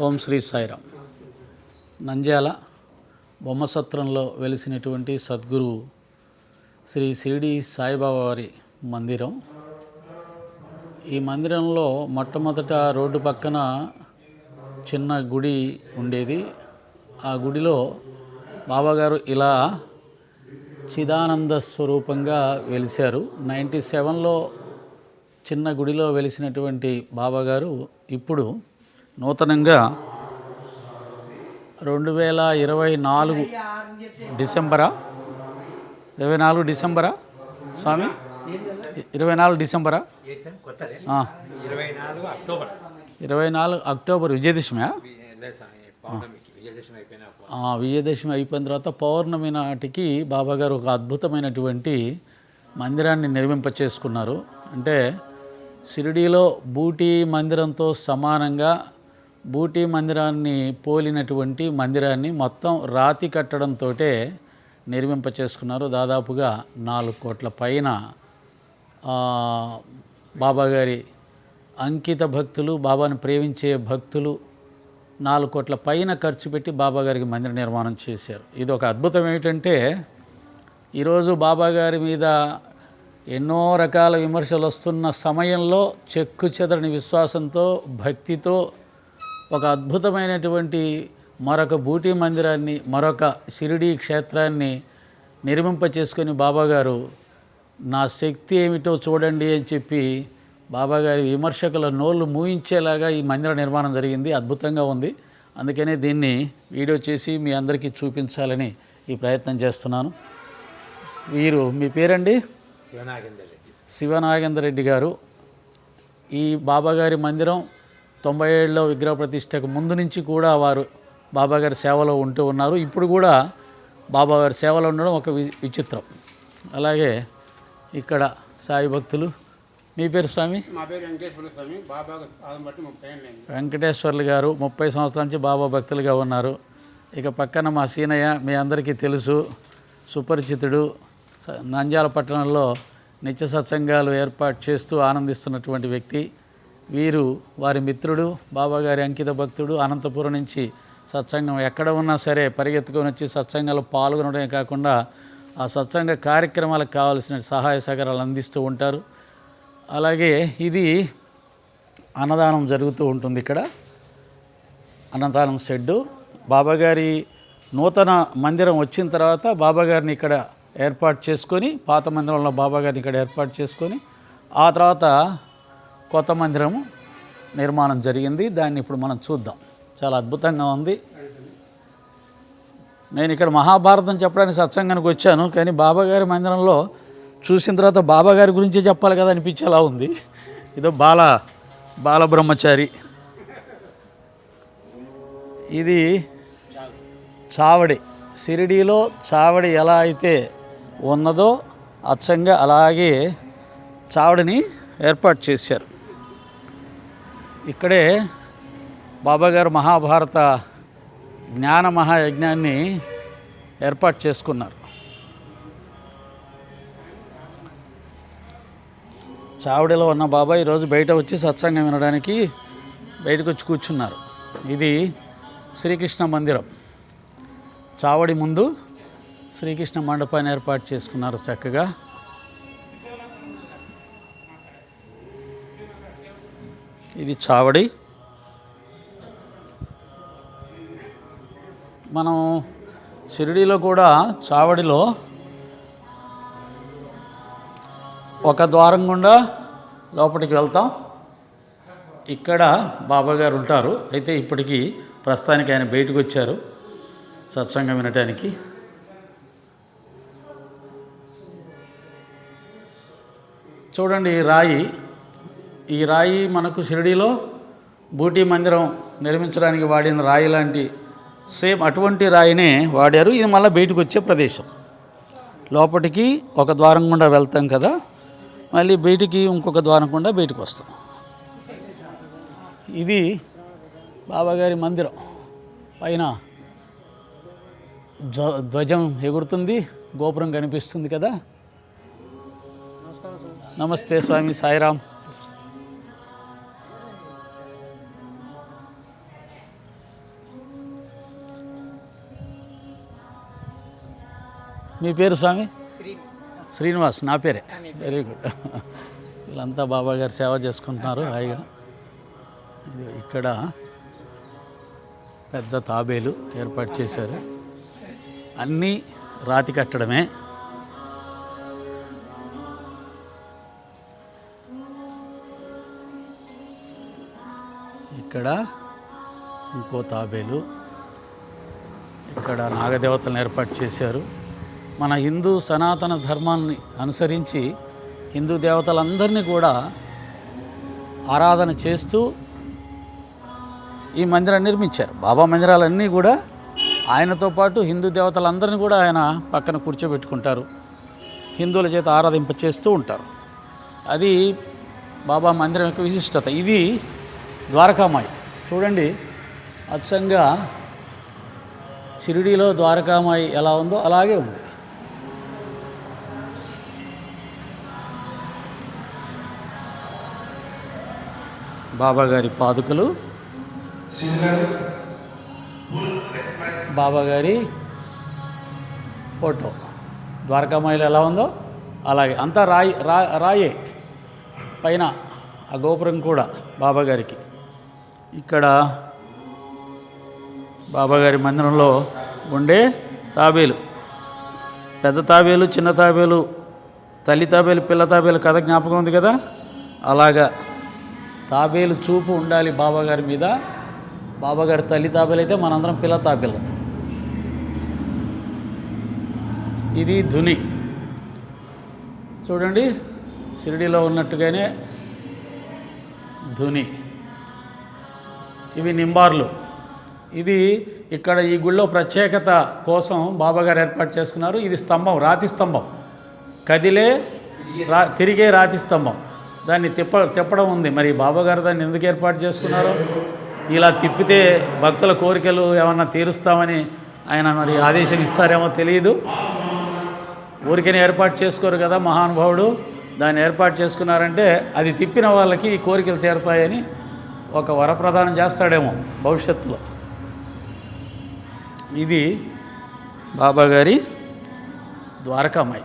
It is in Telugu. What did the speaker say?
ఓం శ్రీ సాయిరామ్. నంద్యాల బొమ్మసత్రంలో వెలిసినటువంటి సద్గురు శ్రీ షిరిడి సాయిబాబా వారి మందిరం. ఈ మందిరంలో మొట్టమొదట రోడ్డు పక్కన చిన్న గుడి ఉండేది. ఆ గుడిలో బాబాగారు ఇలా చిదానంద స్వరూపంగా వెలిశారు. నైంటీ సెవెన్లో చిన్న గుడిలో వెలిసినటువంటి బాబాగారు ఇప్పుడు నూతనంగా రెండు వేల ఇరవై నాలుగు డిసెంబరా? ఇరవై నాలుగు డిసెంబరా స్వామి? ఇరవై నాలుగు డిసెంబరా? ఇరవై నాలుగు అక్టోబర్ ఇరవై నాలుగు అక్టోబర్ విజయదశమి విజయదశమి అయిపోయిన తర్వాత పౌర్ణమి నాటికి బాబాగారు ఒక అద్భుతమైనటువంటి మందిరాన్ని నిర్మింపచేసుకున్నారు. అంటే షిరిడీలో బూటీ మందిరంతో సమానంగా బూటీ మందిరాన్ని పోలినటువంటి మందిరాన్ని మొత్తం రాతి కట్టడంతో నిర్మింపచేసుకున్నారు. దాదాపుగా నాలుగు కోట్ల పైన బాబాగారి అంకిత భక్తులు బాబాను ప్రేమించే భక్తులు నాలుగు కోట్ల పైన ఖర్చు పెట్టి బాబాగారికి మందిర నిర్మాణం చేశారు. ఇది ఒక అద్భుతం ఏమిటంటే ఈరోజు బాబాగారి మీద ఎన్నో రకాల విమర్శలు వస్తున్న సమయంలో చెక్కు చెదరని విశ్వాసంతో భక్తితో ఒక అద్భుతమైనటువంటి మరొక బూటీ మందిరాన్ని మరొక షిరిడీ క్షేత్రాన్ని నిర్మింప చేసుకొని బాబాగారు నా శక్తి ఏమిటో చూడండి అని చెప్పి బాబాగారి విమర్శకుల నోళ్ళు మూయించేలాగా ఈ మందిర నిర్మాణం జరిగింది. అద్భుతంగా ఉంది. అందుకనే దీన్ని వీడియో చేసి మీ అందరికీ చూపించాలని ఈ ప్రయత్నం చేస్తున్నాను. వీరు మీ పేరండి? శివనాగేందర్ రెడ్డి శివనాగేంద్ర రెడ్డి గారు. ఈ బాబాగారి మందిరం తొంభై ఏళ్ళలో విగ్రహ ప్రతిష్టకు ముందు నుంచి కూడా వారు బాబాగారి సేవలో ఉంటూ ఉన్నారు. ఇప్పుడు కూడా బాబాగారి సేవలో ఉండడం ఒక విచిత్రం. అలాగే ఇక్కడ సాయి భక్తులు. మీ పేరు స్వామి? వెంకటేశ్వర్లు గారు ముప్పై సంవత్సరాల నుంచి బాబా భక్తులుగా ఉన్నారు. ఇక పక్కన మా సీనయ్య మీ అందరికీ తెలుసు. సుపరిచితుడు. నంద్యాల పట్టణంలో నిత్య సత్సంగాలు ఏర్పాటు చేస్తూ ఆనందిస్తున్నటువంటి వ్యక్తి. వీరు వారి మిత్రుడు బాబాగారి అంకిత భక్తుడు అనంతపురం నుంచి సత్సంగం ఎక్కడ ఉన్నా సరే పరిగెత్తుకొని వచ్చి సత్సంగాలు పాల్గొనడమే కాకుండా ఆ సత్సంగ కార్యక్రమాలకు కావాల్సిన సహాయ సహకారాలు అందిస్తూ ఉంటారు. అలాగే ఇది అన్నదానం జరుగుతూ ఉంటుంది ఇక్కడ. అన్నదానం షెడ్డు. బాబాగారి నూతన మందిరం వచ్చిన తర్వాత బాబాగారిని ఇక్కడ ఏర్పాటు చేసుకొని పాత మందిరంలో బాబాగారిని ఇక్కడ ఏర్పాటు చేసుకొని ఆ తర్వాత కొత్త మందిరము నిర్మాణం జరిగింది. దాన్ని ఇప్పుడు మనం చూద్దాం. చాలా అద్భుతంగా ఉంది. నేను ఇక్కడ మహాభారతం చెప్పడానికి సత్సంగానికి వచ్చాను కానీ బాబాగారి మందిరంలో చూసిన తర్వాత బాబాగారి గురించే చెప్పాలి కదా అనిపించేలా ఉంది. ఇదో బాల బాలబ్రహ్మచారి. ఇది చావడి. షిరిడీలో చావడి ఎలా అయితే ఉన్నదో అచ్చంగా అలాగే చావడిని ఏర్పాటు చేశారు. ఇక్కడే బాబాగారు మహాభారత జ్ఞాన మహాయజ్ఞాన్ని ఏర్పాటు చేసుకున్నారు. చావడిలో ఉన్న బాబా ఈరోజు బయట వచ్చి సత్సంగం వినడానికి బయటకు వచ్చి కూర్చున్నారు. ఇది శ్రీకృష్ణ మందిరం. చావడి ముందు శ్రీకృష్ణ మండపాన్ని ఏర్పాటు చేసుకున్నారు చక్కగా. ఇది చావడి. మనం షిరిడీలో కూడా చావడిలో ఒక ద్వారం గుండా లోపలికి వెళ్తాం. ఇక్కడ బాబాగారు ఉంటారు. అయితే ఇప్పటికీ ప్రస్తుతానికి ఆయన బయటకు వచ్చారు. సత్సంగం వినటానికి. చూడండి ఈ రాయి ఈ రాయి మనకు షిరిడీలో బూటీ మందిరం నిర్మించడానికి వాడిన రాయి లాంటి సేమ్ అటువంటి రాయినే వాడారు. ఇది మళ్ళీ బయటకు వచ్చే ప్రదేశం. లోపలికి ఒక ద్వారం గుండా వెళ్తాం కదా మళ్ళీ బయటికి ఇంకొక ద్వారం గుండా బయటకు వస్తాం. ఇది బాబాగారి మందిరం. పైన ధ్వ- ధ్వజం ఎగురుతుంది గోపురం కనిపిస్తుంది కదా. నమస్తే స్వామి సాయిరామ్. మీ పేరు స్వామి? శ్రీనివాస్. నా పేరే. వెరీ గుడ్ వీళ్ళంతా బాబా గారు సేవ చేసుకుంటున్నారు హాయిగా. ఇక్కడ పెద్ద తాబేలు ఏర్పాటు చేశారు. అన్నీ రాతి కట్టడమే. ఇక్కడ ఇంకో తాబేలు. ఇక్కడ నాగదేవతలను ఏర్పాటు చేశారు. మన హిందూ సనాతన ధర్మాన్ని అనుసరించి హిందూ దేవతలందరినీ కూడా ఆరాధన చేస్తూ ఈ మందిరాన్ని నిర్మించారు. బాబా మందిరాలన్నీ కూడా ఆయనతో పాటు హిందూ దేవతలందరినీ కూడా ఆయన పక్కన కూర్చోబెట్టుకుంటారు. హిందువుల చేత ఆరాధింప చేస్తూ ఉంటారు. అది బాబా మందిరం యొక్క విశిష్టత. ఇది ద్వారకామాయి. చూడండి అచ్చంగా షిరిడీలో ద్వారకామాయి ఎలా ఉందో అలాగే ఉంది. బాబా గారి పాదుకలు. బాబా గారి ఫోటో. ద్వారకామాయిలో ఎలా ఉందో అలాగే. అంతా రాయి రా రాయే. పైన ఆ గోపురం కూడా బాబా గారికి ఇక్కడ బాబాగారి మందిరంలో ఉండే తాబేలు. పెద్ద తాబేలు చిన్న తాబేలు తల్లి తాబేలు పిల్ల తాబేలు కథ జ్ఞాపకం ఉంది కదా? అలాగా తాబేలు చూపు ఉండాలి బాబాగారి మీద. బాబాగారి తల్లి తాబేలు అయితే మనందరం పిల్ల తాబేలు. ఇది ధుని. చూడండి షిరిడీలో ఉన్నట్టుగానే ధుని. ఇవి నింబార్లు. ఇది ఇక్కడ ఈ గుళ్ళో ప్రత్యేకత కోసం బాబాగారు ఏర్పాటు చేసుకున్నారు. ఇది స్తంభం రాతి స్తంభం. కదిలే రా తిరిగే రాతి స్తంభం. దాన్ని తిప్ప తిప్పడం ఉంది. మరి బాబాగారు దాన్ని ఎందుకు ఏర్పాటు చేసుకున్నారు? ఇలా తిప్పితే భక్తుల కోరికలు ఏమన్నా తీరుస్తామని ఆయన మరి ఆదేశం ఇస్తారేమో తెలియదు. ఊరికనే ఏర్పాటు చేసుకోరు కదా మహానుభావుడు. దాన్ని ఏర్పాటు చేసుకున్నారంటే అది తిప్పిన వాళ్ళకి ఈ కోరికలు తీరుతాయని ఒక వరప్రదానం చేస్తాడేమో భవిష్యత్తులో. ఇది బాబాగారి ద్వారకామాయి